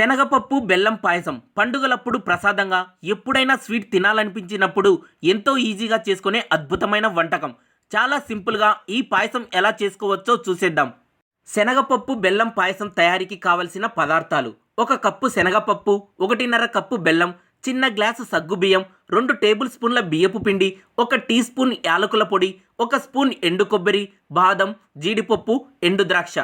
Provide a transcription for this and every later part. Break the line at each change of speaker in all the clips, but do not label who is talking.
శనగపప్పు బెల్లం పాయసం పండుగలప్పుడు ప్రసాదంగా ఎప్పుడైనా స్వీట్ తినాలనిపించినప్పుడు ఎంతో ఈజీగా చేసుకునే అద్భుతమైన వంటకం. చాలా సింపుల్గా ఈ పాయసం ఎలా చేసుకోవచ్చో చూసేద్దాం. శనగపప్పు బెల్లం పాయసం తయారీకి కావలసిన పదార్థాలు. ఒక కప్పు శనగపప్పు ఒకటిన్నర కప్పు బెల్లం చిన్న గ్లాసు సగ్గుబియ్యం రెండు టేబుల్ స్పూన్ల బియ్యపు పిండి ఒక టీ స్పూన్ యాలకుల పొడి ఒక స్పూన్ ఎండు కొబ్బరి బాదం జీడిపప్పు ఎండు ద్రాక్ష.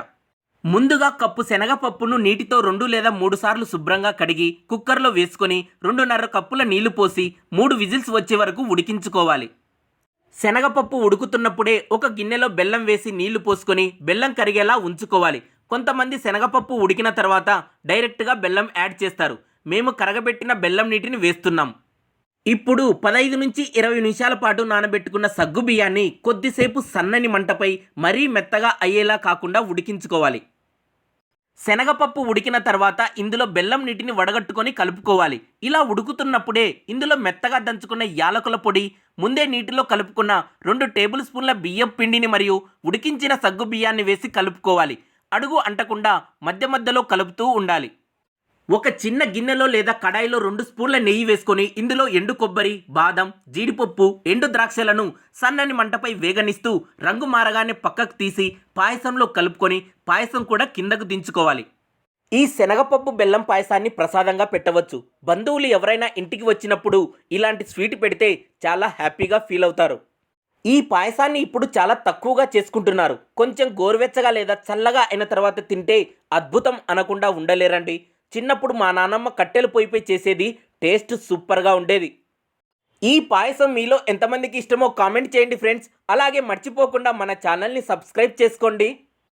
ముందుగా కప్పు శనగపప్పును నీటితో రెండు లేదా మూడు సార్లు శుభ్రంగా కడిగి కుక్కర్లో వేసుకొని రెండున్నర కప్పుల నీళ్ళు పోసి మూడు విజిల్స్ వచ్చే వరకు ఉడికించుకోవాలి. శనగపప్పు ఉడుకుతున్నప్పుడే ఒక గిన్నెలో బెల్లం వేసి నీళ్ళు పోసుకొని బెల్లం కరిగేలా ఉంచుకోవాలి. కొంతమంది శనగపప్పు ఉడికిన తర్వాత డైరెక్ట్గా బెల్లం యాడ్ చేస్తారు. మేము కరగబెట్టిన బెల్లం నీటిని వేస్తున్నాం. ఇప్పుడు పదహైదు నుంచి ఇరవై నిమిషాల పాటు నానబెట్టుకున్న సగ్గు బియ్యాన్ని కొద్దిసేపు సన్నని మంటపై మరీ మెత్తగా అయ్యేలా కాకుండా ఉడికించుకోవాలి. శనగపప్పు ఉడికిన తర్వాత ఇందులో బెల్లం నీటిని వడగట్టుకొని కలుపుకోవాలి. ఇలా ఉడుకుతున్నప్పుడే ఇందులో మెత్తగా దంచుకున్న యాలకుల పొడి ముందే నీటిలో కలుపుకున్న రెండు టేబుల్ స్పూన్ల బియ్యం పిండిని మరియు ఉడికించిన సగ్గు బియ్యాన్ని వేసి కలుపుకోవాలి. అడుగు అంటకుండా మధ్య మధ్యలో కలుపుతూ ఉండాలి. ఒక చిన్న గిన్నెలో లేదా కడాయిలో రెండు స్పూన్ల నెయ్యి వేసుకొని ఇందులో ఎండు కొబ్బరి బాదం జీడిపప్పు ఎండు ద్రాక్షలను సన్నని మంటపై వేగనిస్తూ రంగు మారగానే పక్కకు తీసి పాయసంలో కలుపుకొని పాయసం కూడా కిందకు దించుకోవాలి. ఈ శనగపప్పు బెల్లం పాయసాన్ని ప్రసాదంగా పెట్టవచ్చు. బంధువులు ఎవరైనా ఇంటికి వచ్చినప్పుడు ఇలాంటి స్వీట్ పెడితే చాలా హ్యాపీగా ఫీల్ అవుతారు. ఈ పాయసాన్ని ఇప్పుడు చాలా తక్కువగా చేసుకుంటున్నారు. కొంచెం గోరువెచ్చగా లేదా చల్లగా అయిన తర్వాత తింటే అద్భుతం అనకుండా ఉండలేరండి. చిన్నప్పుడు మా నాన్నమ్మ కట్టెలు పొయ్యిపై చేసేది టేస్ట్ సూపర్గా ఉండేది. ఈ పాయసం మీలో ఎంతమందికి ఇష్టమో కామెంట్ చేయండి ఫ్రెండ్స్. అలాగే మర్చిపోకుండా మన ఛానల్ని సబ్స్క్రైబ్ చేసుకోండి.